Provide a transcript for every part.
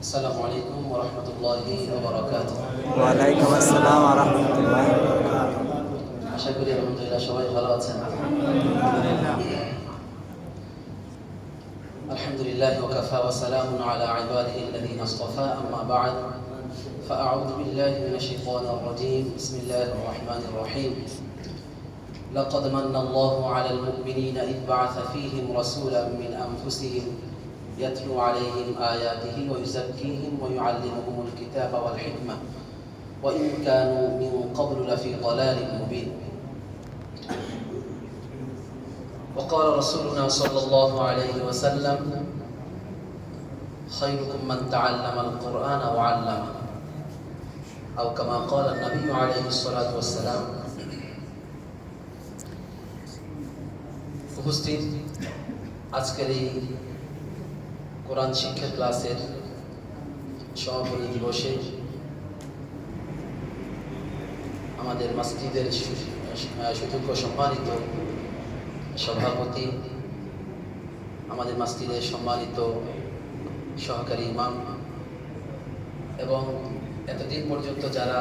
السلام عليكم ورحمة الله وبركاته ওয়ালাইকুম আসসালাম রহমতুল্লাহ আশা করি আলহামদুলিল্লাহ সবাই ভালো আছেন الحمد لله وكفى وسلام على عباده الذين اصطفى أما بعد فأعوذ بالله من الشيطان الرجيم بسم الله الرحمن الرحيم لقد من الله على المؤمنين إذ بعث فيهم رسولا من أنفسهم يتلو عليهم آياته ويزكيهم ويعلمهم الكتاب والحكمة وإن كانوا من قبل لفي ضلال مبين وقال رسولنا صلى الله عليه وسلم خيركم من تعلم القرآن وعلمه أو كما قال النبي عليه الصلاة والسلام উপস্থিত আজকের এই কোরআন শিক্ষা ক্লাসের সমাপনী দিবসে আমাদের মসজিদের সুযোগ্য সম্মানিত সভাপতি, আমাদের মসজিদের সম্মানিত সহকারী ইমাম এবং এতদিন পর্যন্ত যারা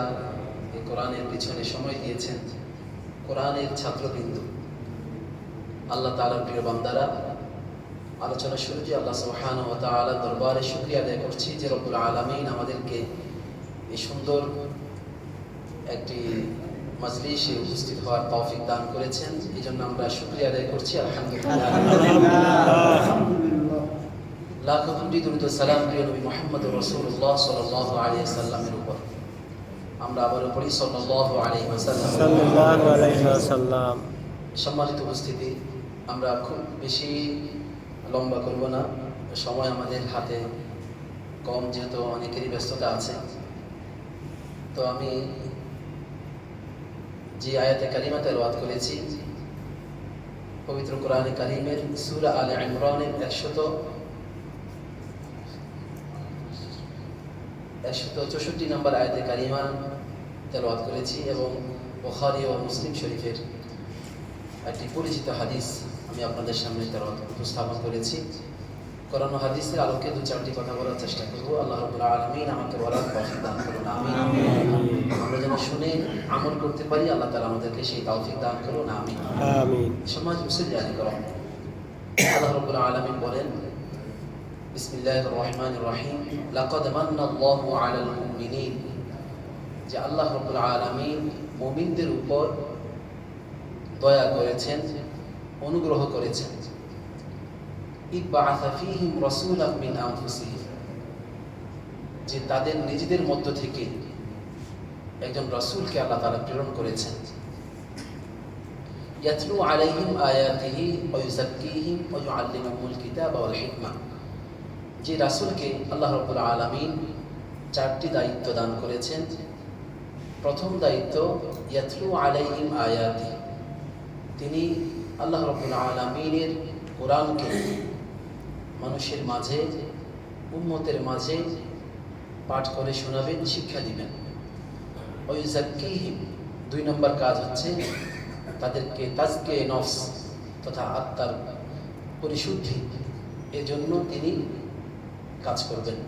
কোরআনের পিছনে সময় দিয়েছেন, কোরআনের ছাত্রবিন্দু, আল্লাহ তাআলার প্রিয় বান্দারা আলোচনা শুরুতে আল্লাহ সুবহানাহু ওয়া তাআলা দরবারে শুকরিয়া আদায় করছি যে রব্বুল আলামিন আমাদেরকে এই সুন্দর একটি মজলিসে উপস্থিত হওয়ার তৌফিক দান করেছেন। এই জন্য আমরা শুকরিয়া আদায় করছি। আলহামদুলিল্লাহ। লাখো কোটি দুরুদ সালাম প্রিয় নবী মুহাম্মদ রাসূলুল্লাহ সাল্লাল্লাহু আলাইহি সাল্লামের উপর। আমরা আবারও পড়ি সাল্লাল্লাহু আলাইহি ওয়াসাল্লাম। সাল্লাল্লাহু আলাইহি ওয়াসাল্লাম। সম্মানিত উপস্থিতি আমরা খুব বেশি লম্বা করব না। সময় আমাদের হাতে কম, যেহেতু অনেকেরই ব্যস্ততা আছে। তো আমি যে আয়াতে কারিমা তেলাওয়াত করেছি, পবিত্র কোরআনে কারিমের সূরা আলে ইমরানের একশত একশত চৌষট্টি নম্বর আয়াতে কারিমা তেলাওয়াত করেছি এবং বুখারী ও মুসলিম শরীফের একটি পরিচিত হাদিস। আমি আপনাদের সামনে তার উপস্থাপন করেছি। কোরআন ও হাদিসের আলোকে দু চারটি কথা বলার চেষ্টা করব। আল্লাহ আলামিন আমাকে বলার তৌফিক দান করুন আমরা যেন শুনে আমল করতে পারি আল্লাহ তালা আমাদেরকে সেই তৌফিক দান করুন আমিন। সমাজ মুসলিম করো। আল্লাহ রাব্বুল আলামিন বলেন বিসমিল্লাহির রহমানির রহিম লাকাদ মান্নাল্লাহু আলাল মুমিনিন। যে আল্লাহ রাব্বুল আলামিন মুমিনদের উপর দয়া করেছেন অনুগ্রহ করেছেন। যে তাদের নিজেদের মধ্য থেকে একজন রাসূলকে আল্লাহ তাআলা প্রেরণ করেছেন। ইয়াতলু আলাইহিম আয়াতিহি ওয়া ইউযাক্কিহিম ওয়া ইউআল্লিমুহুমুল কিতাবা ওয়াল যে রাসূলকে আল্লাহ রাব্বুল আলামিন চারটি দায়িত্ব দান করেছেন। প্রথম দায়িত্ব, ইয়াতলু আলাইহিম আয়াতি। তিনি আল্লাহ রাব্বুল আলামিনের কোরআনকে মানুষের মাঝে, উম্মতের মাঝে পাঠ করে শোনাবেন, শিক্ষা দিবেন। ওই জাক্কিহিম দুই নম্বর কাজ হচ্ছে তাদেরকে তাজকে নফস তথা আত্মার পরিশুদ্ধি এজন্য তিনি কাজ করবেন।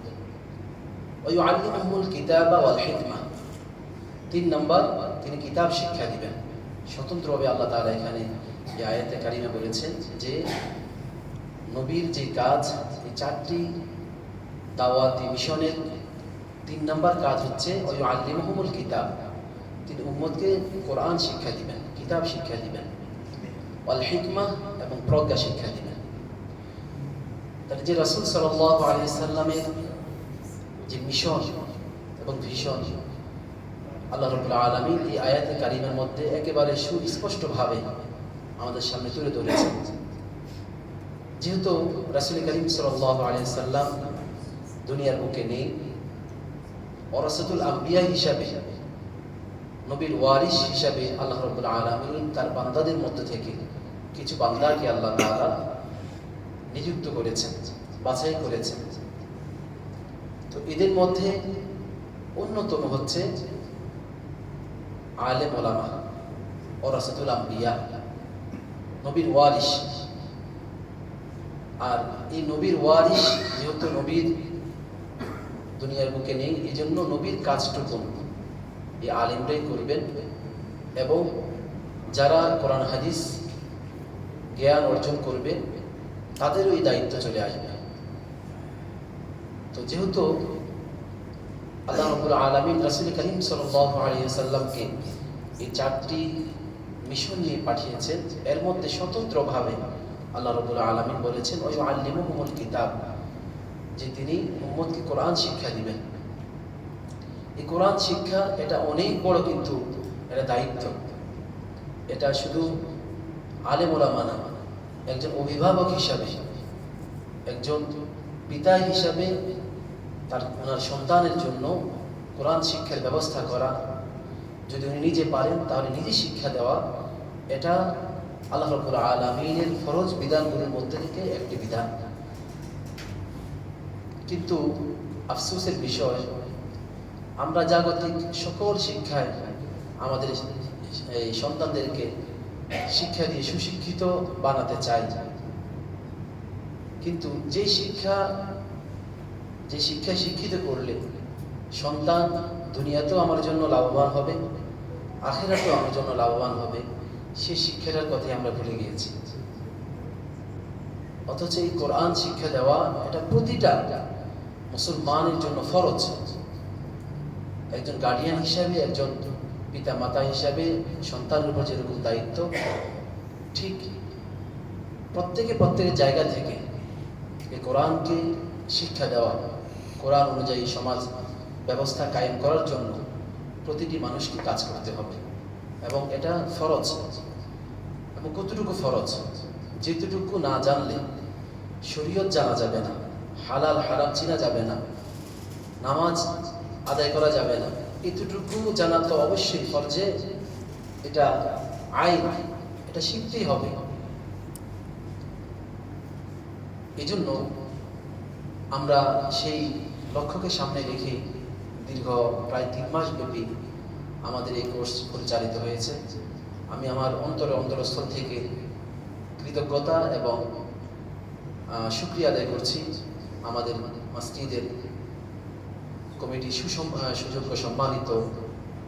ওই আলিমুল কিতাবা ওয়াল হিকমা, তিন নম্বর তিনি কিতাব শিক্ষা দিবেন। স্বতন্ত্রভাবে আল্লাহ তাআলা এখানে এই আয়াতে কারিমে বলেছেন যে নবীর যে কাজ, এই চারটি দাওয়াতি মিশনের তিন নম্বর কাজ হচ্ছে ওই আল্লিমহুমুল কিতাব। তিনি উম্মতকে কোরআন শিক্ষা দিবেন, কিতাব শিক্ষা দিবেন ওয়াল হিকমা এবং প্রজ্ঞা শিক্ষা দিবেন। তাহলে যে রাসূল সাল্লাল্লাহু আলাইহি সাল্লামের যে মিশন এবং ভিশন, আল্লাহ রাব্বুল আলামিন এই আয়াতে কারিমের মধ্যে একেবারে সুস্পষ্টভাবে আমাদের সামনে তুলে ধরেছেন যেহেতু রাসূল করিম সাল্লাল্লাহু আলাইহি সাল্লাম দুনিয়ার বুকে নেই, ওরাসাতুল আম্বিয়া হিসাবে, নবীর ওয়ারিস হিসাবে আল্লাহ রাব্বুল আলামিন তার বান্দাদের মধ্যে থেকে কিছু বান্দাকে আল্লাহ তাআলা নিযুক্ত করেছেন, বাছাই করেছেন। তো এদের মধ্যে অন্যতম হচ্ছে আলেম ওলামা, ওরাসাতুল আম্বিয়া। নবীর ওয়ারিস আর এই নবীর ওয়ারিস যেহেতু নবীর দুনিয়ার বুকে নেই এই জন্য নবীর কাজটুকু এই আলিমরাই করবেন এবং যারা কোরআন, হাদিস জ্ঞান অর্জন করবে তাদের ওই দায়িত্ব চলে আসবে। তো যেহেতু আল্লাহ আলমিন রাসুল করিম সাল্লামকে এই চারটি মিশন নিয়ে পাঠিয়েছেন। এর মধ্যে স্বতন্ত্রভাবে আল্লাহ রবুল আলমিন বলেছেন ওই আল্লিমুল কিতাব যে তিনি মোহাম্মদকে কোরআন শিক্ষা দিবেন। এই কোরআন শিক্ষা এটা অনেক বড় কিন্তু এটা দায়িত্ব। এটা শুধু আলেমোলামা মানা একজন অভিভাবক হিসাবে, একজন পিতা হিসাবে তার, ওনার সন্তানের জন্য কোরআন শিক্ষার ব্যবস্থা করা। যদি উনি নিজে পারেন, তাহলে নিজে শিক্ষা দেওয়া এটা আল্লাহ রবুল আলমিনের ফরজ বিধানগুলির মধ্যে থেকে একটি বিধান। কিন্তু আফসোসের বিষয়, আমরা জাগতিক সকল শিক্ষায় আমাদের এই সন্তানদেরকে শিক্ষা দিয়ে সুশিক্ষিত বানাতে চাই। কিন্তু যে শিক্ষা, যে শিক্ষায় শিক্ষিত করলে সন্তান দুনিয়াতেও আমার জন্য লাভবান হবে, আখেরাতেও আমার জন্য লাভবান হবে। সে শিক্ষাটার কথাই আমরা ভুলে গিয়েছি। অথচ এই কোরআন শিক্ষা দেওয়া এটা প্রতিটা মুসলমানের জন্য ফরজ। একজন গার্ডিয়ান হিসাবে, একজন পিতা মাতা হিসাবে সন্তানের উপর যেরকম দায়িত্ব, ঠিক প্রত্যেকে প্রত্যেকের জায়গা থেকে এই কোরআনকে শিক্ষা দেওয়া, কোরআন অনুযায়ী সমাজ ব্যবস্থা কায়েম করার জন্য প্রতিটি মানুষকে কাজ করতে হবে। এবং এটা ফরজ। কতটুকু ফরজ? যেতটুকু না জানলে শরীয়ত জানা যাবে না, হালাল, হারাম চিনা যাবে না, নামাজ আদায় করা যাবে না। এতটুকু জানা তো অবশ্যই ফরজে এটা আইন, এটা শিখতেই হবে। এই জন্য আমরা সেই লক্ষ্যকে সামনে রেখে দীর্ঘ প্রায় তিন মাস ব্যাপী আমাদের এই কোর্স পরিচালিত হয়েছে। আমি আমার অন্তরে অন্তরস্থল থেকে কৃতজ্ঞতা এবং সুক্রিয়া আদায় করছি আমাদের মসজিদের কমিটি সুযোগ্য সম্মানিত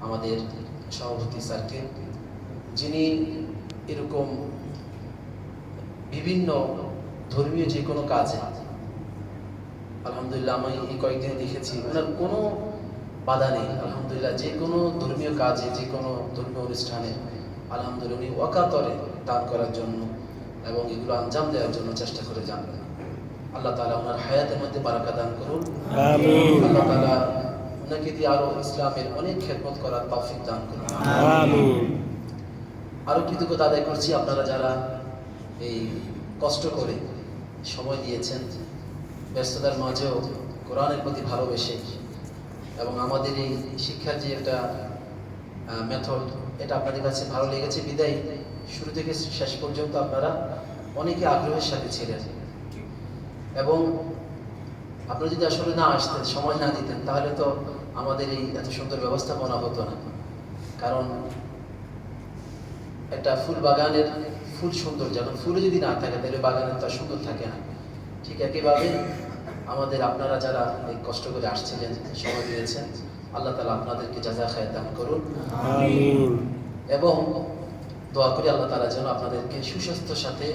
আমাদের সভাপতি স্যারকে, যিনি এরকম বিভিন্ন ধর্মীয় যে কোনো কাজে, আলহামদুলিল্লাহ আমি এই কয়েকদিনে দেখেছি, ওনার কোনো বাধা নেই, আলহামদুলিল্লাহ যে কোনো ধর্মীয় কাজে, যে কোনো ধর্মীয় অনুষ্ঠানে আলহামদুলিল্লাহ উনি ওকাতরে দান করার জন্য এবং এগুলো আঞ্জাম দেওয়ার জন্য চেষ্টা করে যান আল্লাহ তালা ওনার হায়াতের মধ্যে বারাকা দান করুন। আল্লাহ তালা ওনাকে দিয়ে আরও ইসলামের অনেক খেদমত করার তৌফিক দান করুন। আরও কৃতজ্ঞতা আদায় করছি আপনারা যারা এই কষ্ট করে সময় দিয়েছেন ব্যস্ততার মাঝেও কোরআনের প্রতি ভালোবেসে এবং আমাদের এই শিক্ষার যে একটা মেথড এটা আপনাদের কাছে ভালো লেগেছে। বিদায়। শুরু থেকে শেষ পর্যন্ত আপনারা অনেকে আগ্রহের সাথে ছিলেন। এবং আপনারা যদি আসলে না আসতেন, সময় না দিতেন, তাহলে তো আমাদের এই এত সুন্দর ব্যবস্থাপনা হতো না। কারণ একটা ফুল বাগানের ফুল সুন্দর যখন ফুলে যদি না থাকে, তাহলে বাগানের তো সুন্দর থাকে না। ঠিক একইভাবে আমাদের আপনারা যারা কষ্ট করে আসছিলেন, সময় দিয়েছেন আল্লাহ তালা আপনাদেরকে যাজা খায় দান করুন। এবং দোয়া করি আল্লাহ তালা যেন আপনাদেরকে সুস্বাস্থ্যের সাথে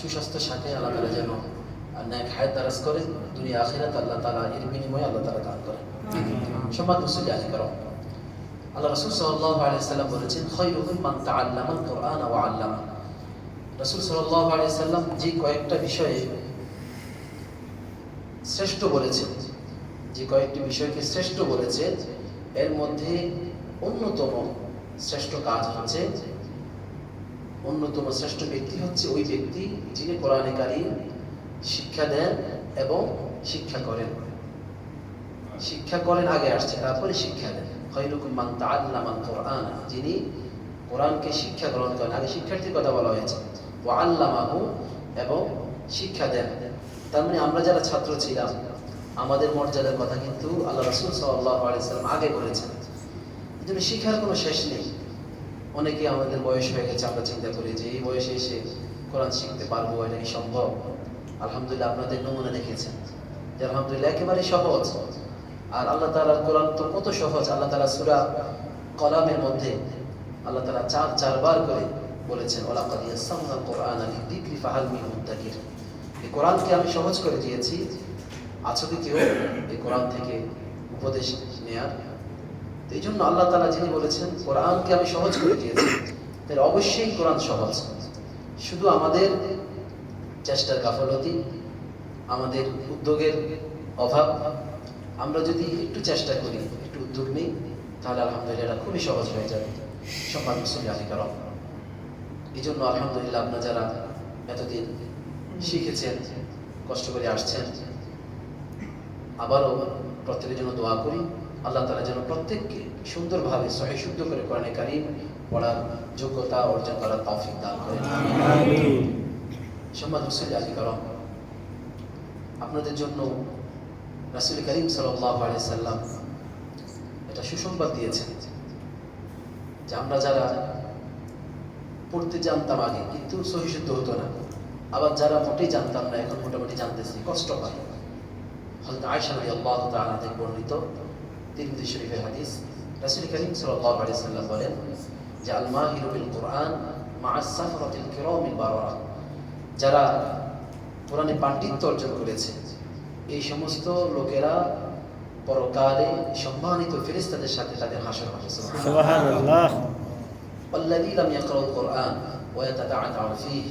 সুস্বাস্থ্যের সাথে আল্লাহ তালা যেন ন্যাক হায়াত দারাজ করেন দুনিয়া আখিরাত আল্লাহ তালা এর বিনিময়ে আল্লাহ তালা দান করেন। সম্মান মুসলি আলী করো আল্লাহ রসুল সাল্লাহ আলিয়াল্লাম বলেছেন মান কোরআন ওয়া আল্লামা রসুল সাল্লাহ আলিয়াল্লাম যে কয়েকটা বিষয়ে শ্রেষ্ঠ বলেছেন যে কয়েকটি বিষয়কে শ্রেষ্ঠ বলেছে, এর মধ্যে অন্যতম শ্রেষ্ঠ কাজ হচ্ছে, অন্যতম শ্রেষ্ঠ ব্যক্তি হচ্ছে ওই ব্যক্তি যিনি কোরআনে কারিম শিক্ষা দেন এবং শিক্ষা করেন। শিক্ষা করেন, আগে আসছে, তারপরে শিক্ষা দেন। কোরআন, যিনি কোরআনকে শিক্ষা গ্রহণ করেন। আগে শিক্ষার্থীর কথা বলা হয়েছে। ও এবং শিক্ষা দেন। তার মানে আমরা যারা ছাত্র ছিলাম আমাদের মর্যাদার কথা কিন্তু আল্লাহ রসুল সাল্লাহ আলাইসাল্লাম আগে বলেছেন। এই জন্য শিক্ষার কোনো শেষ নেই। অনেকে আমাদের বয়স হয়ে গেছে, আমরা চিন্তা করি যে এই বয়সে এসে কোরআন শিখতে পারব, এটা কি সম্ভব? আলহামদুলিল্লাহ আপনাদের নমুনা দেখেছেন, যে আলহামদুলিল্লাহ একেবারে সহজ। আর আল্লাহ তাআলার কোরআন তো কত সহজ। আল্লাহ তাআলা সূরা কলামের মধ্যে আল্লাহ তালা চার, চারবার করে বলেছেন, ওয়ালাকাদ ইয়াসসারনাল কোরআনা লিযিকরি ফাহাল মিন এই কোরআনকে আমি সহজ করে দিয়েছি আছো কি কেউ এই কোরআন থেকে উপদেশ নেয়ার। এই জন্য আল্লাহ তালা যিনি বলেছেন, কোরআনকে আমি সহজ করে দিয়েছি, তাহলে অবশ্যই কোরআন সহজ। শুধু আমাদের চেষ্টার গাফলতি, আমাদের উদ্যোগের অভাব, আমরা যদি একটু চেষ্টা করি, একটু উদ্যোগ নিই, তাহলে আলহামদুলিল্লাহ খুবই সহজ হয়ে যাবে। সম্মান মুসলিম আলী কারণ এই জন্য আলহামদুলিল্লাহ আপনারা যারা এতদিন শিখেছেন, কষ্ট করে আসছেন আবারও প্রত্যেকের জন্য দোয়া করি আল্লাহ তালা যেন প্রত্যেককে সুন্দরভাবে সহি শুদ্ধ করে কোরআনে কারিম পড়ার যোগ্যতা অর্জন করার তৌফিক দান করেন। সম্মান আলী করম আপনাদের জন্য রাসুল করিম সাল্লাহ সাল্লাম এটা সুসংবাদ দিয়েছেন যে আমরা যারা পড়তে জানতাম আগে কিন্তু সহিশুদ্ধ হতো না আবার যারা মোটেই জানতাম না এখন মোটামুটি জানতেছি কষ্ট পায় হয়তো আয়সা নবী আল্লাহ তাআলা থেকে বর্ণিত তিরমিজি শরীফের হাদিস রাসূল করিম সাল্লাল্লাহু আলাইহি সাল্লাম বলেন যে আল মাহিরু বিল কুরআন মা'আস সাফরাতিল কিরামিল বারারা যারা কোরআনে পাণ্ডিত্য অর্জন করেছে এই সমস্ত লোকেরা পরকালে সম্মানিত ফেরেশতাদের সাথে তাদের হাসর হবে সুবহানাল্লাহ সুবহানাল্লাহ والذي لم يقرأ القرآن ويتتعتع فيه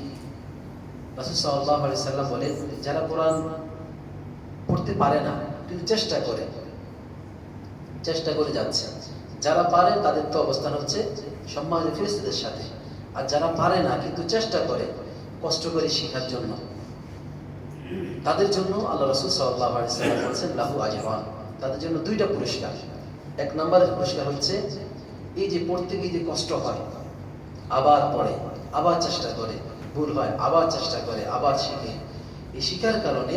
রাসূল সাল্লাল্লাহু আলাইহি সাল্লাম বলেন যারা কোরআন পড়তে পারে না, কিন্তু চেষ্টা করে। চেষ্টা করে যাচ্ছে। যারা পারে, তাদের তো অবস্থান হচ্ছে সম্মানিত ফেরেশতাদের সাথে। আর যারা পারে না, কিন্তু চেষ্টা করে, কষ্ট করে শেখার জন্য। তাদের জন্য আল্লাহ রসুল সাল্লাহ বলেছেন, লাহু আজরান তাদের জন্য দুইটা পুরস্কার। এক নম্বরের পুরস্কার হচ্ছে, এই যে পড়তে গিয়ে যে কষ্ট হয়, আবার পড়ে, আবার চেষ্টা করে, ভুল হয়, আবার চেষ্টা করে, আবার শিখে। এই শিখার কারণে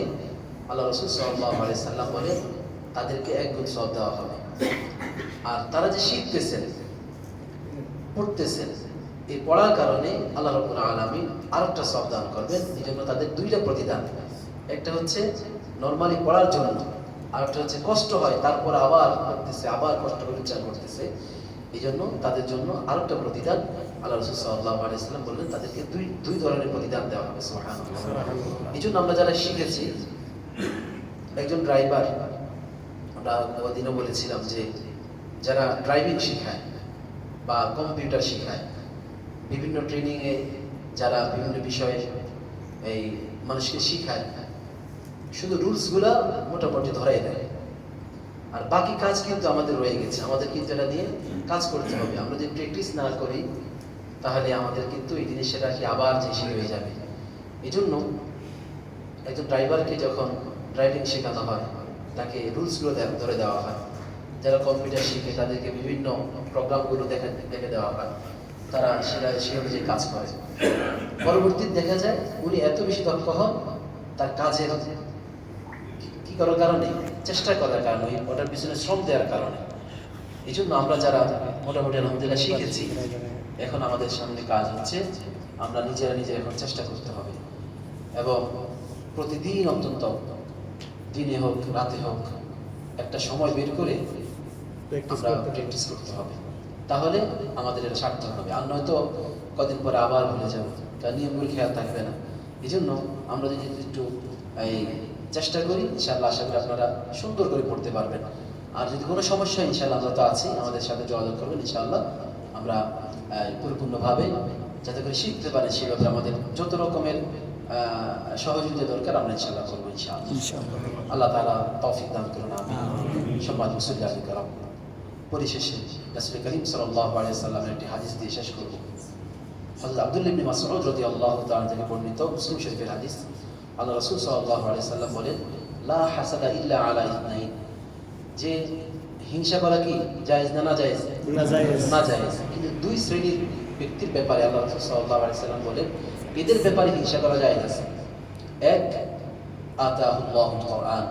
আল্লাহ রসুল সাল্লাহ আলাইহি সাল্লাম বলে তাদেরকে এক গুণ সব দেওয়া হবে। আর তারা যে শিখতেছেন পড়তেছেন এই পড়ার কারণে আল্লাহ রবুল আলমী আরেকটা সব দান করবেন এই জন্য তাদের দুইটা প্রতিদান। একটা হচ্ছে নর্মালি পড়ার জন্য আর একটা হচ্ছে কষ্ট হয় তারপর আবার করতেছে আবার কষ্ট করে উচ্চারণ করতেছে। এই জন্য তাদের জন্য আর একটা প্রতিদান আল্লাহ রসুল সাল্লাহ আলাইসাল্লাম বললেন তাদেরকে দুই দুই ধরনের প্রতিদান দেওয়া হবে। এই জন্য আমরা যারা শিখেছি একজন ড্রাইভার আমরা ওদিনও বলেছিলাম যে যারা ড্রাইভিং শেখায় বা কম্পিউটার শেখায়, বিভিন্ন ট্রেনিংয়ে যারা বিভিন্ন বিষয়ে এই মানুষকে শেখায়, শুধু রুলসগুলো মোটামুটি ধরাই দেয়। আর বাকি কাজ কিন্তু আমাদের রয়ে গেছে। আমাদের কিন্তু এটা নিয়ে কাজ করতে হবে। আমরা যদি প্র্যাকটিস না করি, তাহলে আমাদের কিন্তু এই জিনিসটা কি আবার যে হয়ে যাবে। এই জন্য একজন ড্রাইভারকে যখন ড্রাইভিং শেখানো হয়, তাকে রুলসগুলো ধরে দেওয়া হয়। যারা কম্পিউটার শিখে, তাদেরকে বিভিন্ন প্রোগ্রামগুলো দেখে দেখে দেওয়া হয়। তারা সেটা সে অনুযায়ী কাজ করে। পরবর্তীতে দেখা যায়, উনি এত বেশি দক্ষ হন, তার কাজের কি- কি করার কারণে? চেষ্টা করার কারণে ওটার পিছনে শ্রম দেওয়ার কারণে। এই জন্য আমরা যারা মোটামুটি আলহামদুলিল্লাহ শিখেছি, এখন আমাদের সামনে কাজ হচ্ছে, আমরা নিজেরা নিজে এখন চেষ্টা করতে হবে। এবং প্রতিদিন অত্যন্ত দিনে হোক রাতে হোক একটা সময় বের করে আমরা প্র্যাকটিস করতে হবে। তাহলে আমাদের এটা সার্থক হবে। আর নয়তো কদিন পরে আবার ভুলে যাব। তার নিয়মগুলো খেয়াল থাকবে না। এই জন্য আমরা যদি একটু এই চেষ্টা করি ইনশাআল্লাহ আশা করি আপনারা সুন্দর করে পড়তে পারবেন। আর যদি কোনো সমস্যা ইনশাআল্লাহ আমরা তো আছি আমাদের সাথে যোগাযোগ করবেন ইনশাআল্লাহ আমরা পরিপূর্ণভাবে যাতে করে শিখতে পারে সে ব্যাপারে আমাদের যত রকমের সহযোগিতা দরকার আমরা ইনশাআল্লাহ করব ইনশাআল্লাহ। আল্লাহ তাআলা তৌফিক দান করুন আমি সম্মানিত মুসল্লি কারাম পরিশেষে রাসূল করিম আলাইহি সাল্লামের একটি হাদিস দিয়ে শেষ করব। হযরত আব্দুল্লাহ ইবনে মাসউদ রাদিয়াল্লাহু তাআলা থেকে বর্ণিত মুসলিম শরীফের হাদিস। আল্লাহ রাসূল সাল্লাল্লাহু আলাইহি সাল্লাম বলেন লা হাসাদা ইল্লা আলা ইথনাইন যে হিংসা করা কি? জায়েজ না না জায়েজ। না জায়েজ। কিন্তু দুই শ্রেণির ব্যক্তির ব্যাপারে আল্লাহ রাসূল সাল্লাল্লাহু সাল্লাম বলেন, এদের ব্যাপারে হিংসা করা জায়েজ আছে। এক আতাহুল্লাহুল কোরআন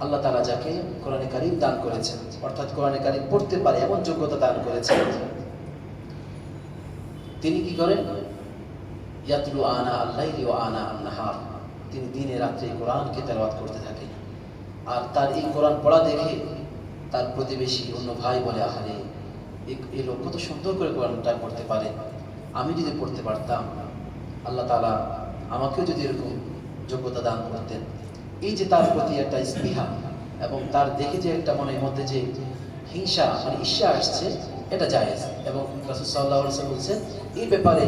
আল্লাহ তাআলা যাকে কোরআনে কারীম দান করেছেন, অর্থাৎ কোরআনে কারীম পড়তে পারে, এমন যোগ্যতা দান করেছেন। তিনি কি করেন? ইয়াতলু আনা আল্লাহ ওয়া আনা আন-নাহার। তিনি দিনে রাত্রে কোরআনকে তেলাওয়াত করতে থাকেন। আর তার এই কোরআন পড়া দেখে তার প্রতিবেশী অন্য ভাই বলে, আহারে এই লোক কত সুন্দর করে কোরআনটা পড়তে পারে। আমি যদি পড়তে পারতাম, আল্লাহ তালা আমাকেও যদি এরকম যোগ্যতা দান করতেন। এই যে তার প্রতি একটা স্পৃহা এবং তার দেখে যে একটা মনের মধ্যে যে হিংসা মানে ঈর্ষা আসছে, এটা জায়েজ এবং ওয়াসাল্লাম বলছেন, এই ব্যাপারে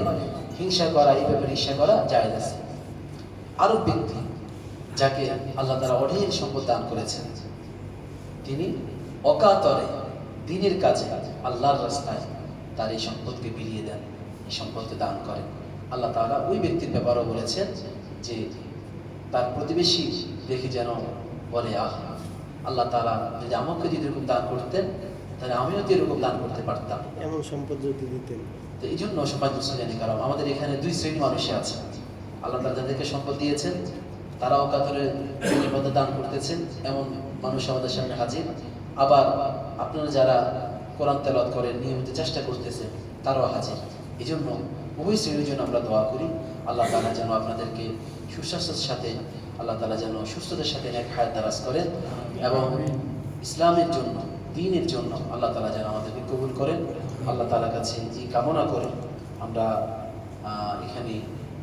হিংসা করা, এই ব্যাপারে ঈর্ষা করা জায়েজ আছে। আরও ব্যক্তি যাকে আল্লাহ তারা অঢেল সম্পদ দান করেছেন, তিনি অকাতরে দিনের কাজে আল্লাহর রাস্তায় তার এই সম্পদকে বিলিয়ে দেন এই সম্পদকে দান করেন। আল্লাহ তাআলা ওই ব্যক্তির ব্যাপারেও বলেছেন যে তার প্রতিবেশী দেখে যেন বলে আহ আল্লাহ তাআলা যদি আমাকে যদি এরকম দান করতেন তাহলে আমিও তো এরকম দান করতে পারতাম। এমন সম্পদ যদি দিতেন। তো এই জন্য সমাজ জানি কারণ। আমাদের এখানে দুই শ্রেণি মানুষই আছে। আল্লাহ তাআলা যাদেরকে সম্পদ দিয়েছেন তারাও কাতরে মধ্যে দান করতেছেন। এমন মানুষ আমাদের সামনে হাজির। আবার আপনারা যারা কোরআন তেলাওয়াত করেন, নিয়মিত চেষ্টা করতেছে তারাও হাজির। এই জন্য উভয় শ্রেণির জন্য আমরা দোয়া করি। আল্লাহ তালা যেন আপনাদেরকে সুস্বাস্থ্যের সাথে, আল্লাহ তালা যেন সুস্থতার সাথে এক হায়াত দারাজ করেন এবং ইসলামের জন্য, দিনের জন্য আল্লাহ তালা যেন আমাদেরকে কবুল করেন। আল্লাহ তাআলার কাছে এই কামনা করে আমরা এখানে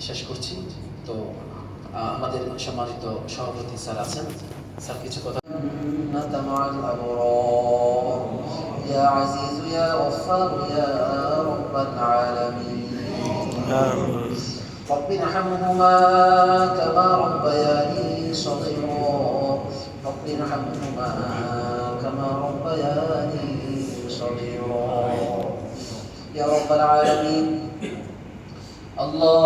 শেষ করছি। তো আমাদের সম্মানিত সভাপতি স্যার আছেন। স্যার কিছু কথা جنة مع الأبرار يا عزيز يا غفار يا رب العالمين আমিন رب ارحمهما كما ربياني صغيرا رب ارحمهما كما ربياني صغيرا يا رب العالمين আল্লাহ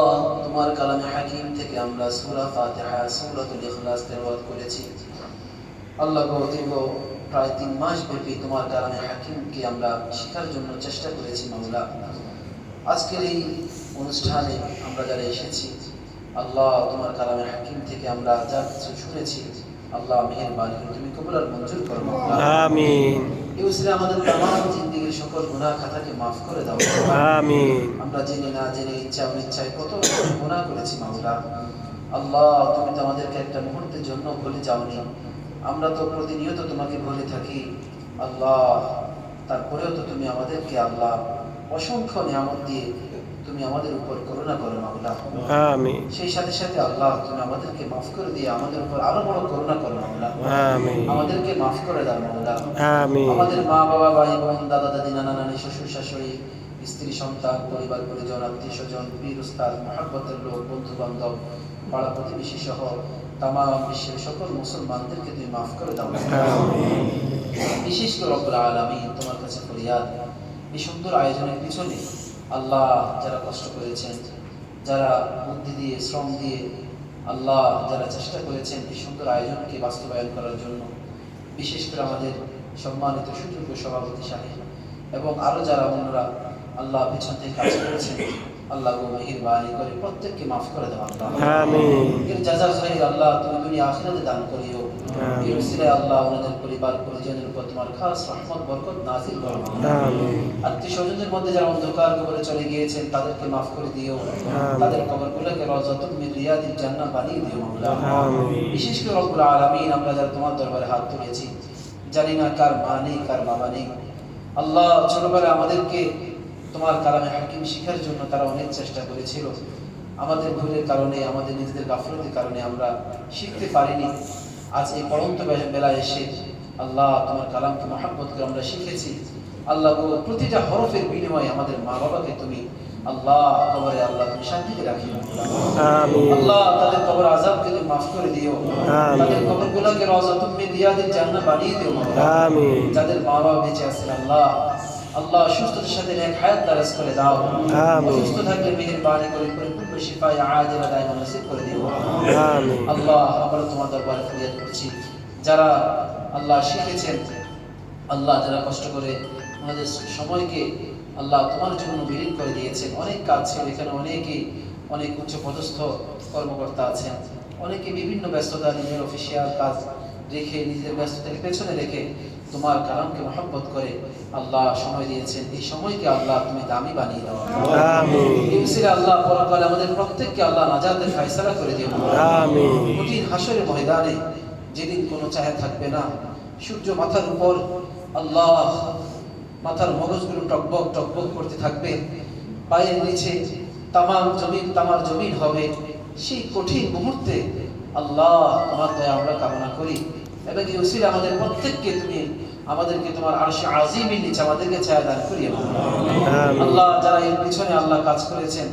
তোমার কালামে হাকিম থেকে আমরা সূরা ফাতিহা সূরাতুল ইখলাস তেলাওয়াত করেছি আল্লাহ দীর্ঘ প্রায় তিন মাস ব্যাপী তোমার কালামে হাকিমকে আমরা শেখার জন্য চেষ্টা করেছি মাওলা। আজকের এই অনুষ্ঠানে আমরা যারা এসেছি আল্লাহ তোমার কালামে হাকিম থেকে আমরা যা কিছু শুনেছি আল্লাহ মেহেরবানি তুমি কবুল আর মঞ্জুর করো আমিন। এই উসিলে আমাদের তামাম জিন্দিগির সকল গুনাহ খাতাকে মাফ করে দাও। আমিন। আমরা জেনে না জেনে ইচ্ছা অনিচ্ছায় কত গুনাহ করেছি মাওলা। আল্লাহ তুমি তো আমাদেরকে একটা মুহূর্তের জন্য ভুলে যাওনি। আমরা তো প্রতিনিয়ত তোমাকে ভুলে থাকি আল্লাহ তারপরেও তো তুমি আমাদেরকে আল্লাহ অসংখ্য নিয়ামত দিয়ে তুমি আমাদের উপর করুণা করো আমিন। সেই সাথে সাথে আল্লাহ তুমি আমাদেরকে মাফ করে দিয়ে আমাদের উপর আরও বড় করুণা করো আমিন। আমাদেরকে মাফ করে দাও আমিন। আমাদের মা বাবা ভাই বোন দাদা দাদি নানা নানি শ্বশুর শাশুড়ি স্ত্রী সন্তান পরিবার পরিজন আত্মীয় স্বজন বীর উস্তাদ মহাব্বতের লোক বন্ধু বান্ধব পাড়া প্রতিবেশী সহ তাম বিশ্বের সকল মুসলমানদেরকে তুমি মাফ করে দাও। বিশেষ করে রব্বুল তোমার কাছে ফরিয়াদ। এই সুন্দর আয়োজনের পিছনে আল্লাহ যারা কষ্ট করেছেন যারা বুদ্ধি দিয়ে শ্রম দিয়ে আল্লাহ যারা চেষ্টা করেছেন এই সুন্দর আয়োজনকে বাস্তবায়ন করার জন্য বিশেষ করে আমাদের সম্মানিত সুযোগ্য সভাপতি সাহেব এবং আরও যারা অন্যরা আল্লাহ পিছন থেকে কাজ করেছেন আল্লাহ গো মেহেরবানি করে প্রত্যেককে মাফ করে দেওয়া আল্লাহ। আমিন। এর খাইর আল্লাহ তুমি দুনিয়া আখিরাতে দান করিও। এই উসিলে আল্লাহ পরিবার পরিজনের উপর তোমার খাস রহমত বরকত নাজিল করো। আমিন। আত্মীয় স্বজনদের মধ্যে যারা অন্ধকার কবরে চলে গিয়েছেন তাদেরকে মাফ করে দিও। তাদের কবরগুলোকে রওজাতুল মিন রিয়াদিল জান্নাহ বানিয়ে দিও মাওলা আমিন। বিশেষ করে রব্বুল আলামিন আমরা যারা তোমার দরবারে হাত তুলেছি জানি না কার মা নেই কার বাবা নেই। আল্লাহ ছোটবেলায় আমাদেরকে তোমার কালামে হাকিম শিখার জন্য তারা অনেক চেষ্টা করেছিল। আমাদের ভুলের কারণে আমাদের নিজেদের গাফলতির কারণে আমরা শিখতে পারিনি। আজ এই পরন্ত বে- বেলায় এসে আল্লাহ তোমার কালামকে মহাব্বত করে আমরা শিখেছি। আল্লাহ প্রতিটা হরফের বিনিময়ে আমাদের মা বাবাকে তুমি আল্লাহ কবরে আল্লাহ তুমি শান্তিতে রাখিও। আল্লাহ তাদের কবর আজাবকে তুমি মাফ করে দিও। তাদের কবরগুলোকে রওজাতুম মিন রিয়াদিল জান্নাহ বানিয়ে দিও। যাদের মা বাবা বেঁচে আছেন আল্লাহ আল্লাহ সুস্থতার সাথে এক হায়াত দারাজ করে দাও। আমিন। অসুস্থ থাকলে মেহেরবানি করে পরিপূর্ণ শিফায় আজিলা দায়মা নসিব করে দিও। আমিন। আল্লাহ আমরা তোমার দরবারে ফরিয়াদ করছি। যারা আল্লাহ শিখেছেন আল্লাহ যারা কষ্ট করে আমাদের সময়কে আল্লাহ তোমার জন্য বিলীন করে দিয়েছেন অনেক কাজ ছিল। এখানে অনেকেই অনেক উচ্চ পদস্থ কর্মকর্তা আছেন। অনেকে বিভিন্ন ব্যস্ততা নিজের অফিসিয়াল কাজ রেখে নিজের ব্যস্ততাকে পেছনে রেখে তোমার কালামকে মহব্বত করে আল্লাহ সময় দিয়েছেন। এই সময়কে আল্লাহ তুমি দামি বানিয়ে দাও। আমিন। আল্লাহ পরকালে আমাদের প্রত্যেককে আল্লাহ নাজাতের ফায়সালা করে দিও। আমিন। কঠিন হাসরের ময়দানে যেদিন কোনো চাহে থাকবে না সূর্য মাথার উপর আল্লাহ মাথার মগজগুলো টকবক টকবক করতে থাকবে। পায়ের নিচে তামাম জমিন তামার জমিন হবে। সেই কঠিন মুহূর্তে আল্লাহ তোমার দয়া আমরা কামনা করি। এবং এই উসিলে আমাদের প্রত্যেককে তুমি আমাদেরকে তোমার আরশে আজিমের নিচে আমাদেরকে ছায়া দান করিয়ে আল্লাহ যারা এর পিছনে আল্লাহ কাজ করেছেন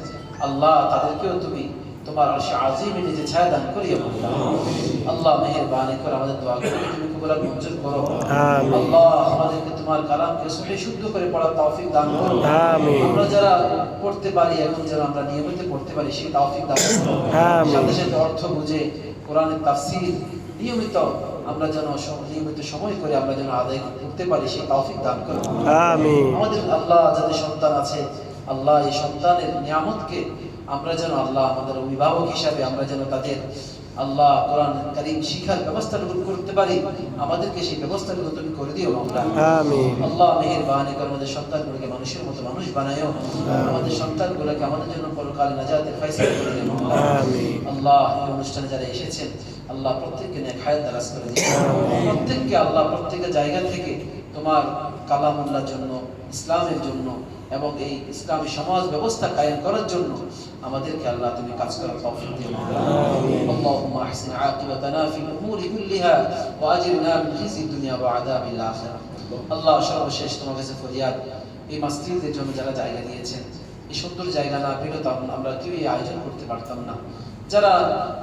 আল্লাহ তাদেরকেও তুমি তোমার আরশে আজিমে নিজে ছায়া দান করিয়ে আল্লাহ মেহেরবানি করে আমাদের দোয়া করে তুমি কবুল মঞ্জুর করো। আল্লাহ আমাদেরকে তোমার কালামকে সহি শুদ্ধ করে পড়ার তৌফিক দান করো। আমরা যারা পড়তে পারি এখন যেন আমরা নিয়মিত পড়তে পারি সেই তৌফিক দান করো। সাথে সাথে অর্থ বুঝে কোরআনের তাফসীর নিয়মিত আমরা যেন নিয়মিত সময় করে আমরা যেন আদায় করতে পারি সেই তৌফিক দান করো আমাদের আল্লাহ যাদের সন্তান আছে আল্লাহ এই সন্তানের নিয়ামতকে আমরা যেন আল্লাহ আমাদের অভিভাবক হিসাবে আমরা যেন তাদের আল্লাহ কোরআন কারিম শিখার ব্যবস্থাটুকু করতে পারি আমাদেরকে সেই ব্যবস্থাটুকু তুমি করে দিও আমরা। আল্লাহ মেহের বাহানি করে আমাদের সন্তানগুলোকে মানুষের মতো মানুষ বানায়ও। আমাদের সন্তানগুলোকে আমাদের জন্য পরকাল নাজাতের ফাইসালা করে দিও। আল্লাহ এই অনুষ্ঠানে যারা এসেছেন আল্লাহ প্রত্যেককে নিয়ে খায়ের দারাজ করে দিন প্রত্যেককে আল্লাহ প্রত্যেকের জায়গা থেকে তোমার কালামুল্লার জন্য ইসলামের জন্য এবং এই ইসলামী সমাজ ব্যবস্থা কায়েম করার জন্য আমাদেরকে আল্লাহ তুমি কাজ করার তৌফিক দিও اللهم احسن عاقبتنا في الامور كلها واجرنا من خزي الدنيا وعذاب الاخره আল্লাহ সর্বশেষ তোমার কাছে ফরিয়াদ এই মাসজিদের জন্য যারা জায়গা দিয়েছেন এই সুন্দর জায়গা না পেলে আমরা কেউই আয়োজন করতে পারতাম না যারা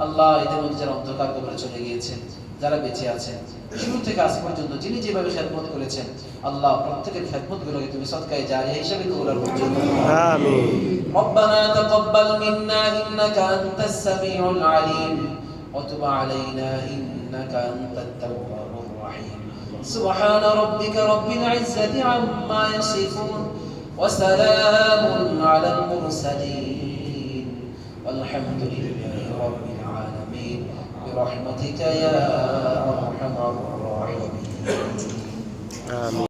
আল্লাহ এদের মধ্যে যারা অন্ধকার কবরে চলে গিয়েছেন যারা বেঁচে আছেন শুরু থেকে আজ পর্যন্ত যিনি যেভাবে খেদমত করেছেন আল্লাহ প্রত্যেকের খেদমত গুলোকে তুমি সৎকায় জারিয়া হিসাবে কবুল আর মঞ্জুর করো। আমিন ربنا تقبل منا إنك أنت السميع العليم وتب علينا إنك أنت التواب الرحيم سبحان ربك رب العزة عما يصفون وسلام على المرسلين. والحمد لله رب العالمين. برحمتك يا أرحم الراحمين. آمين.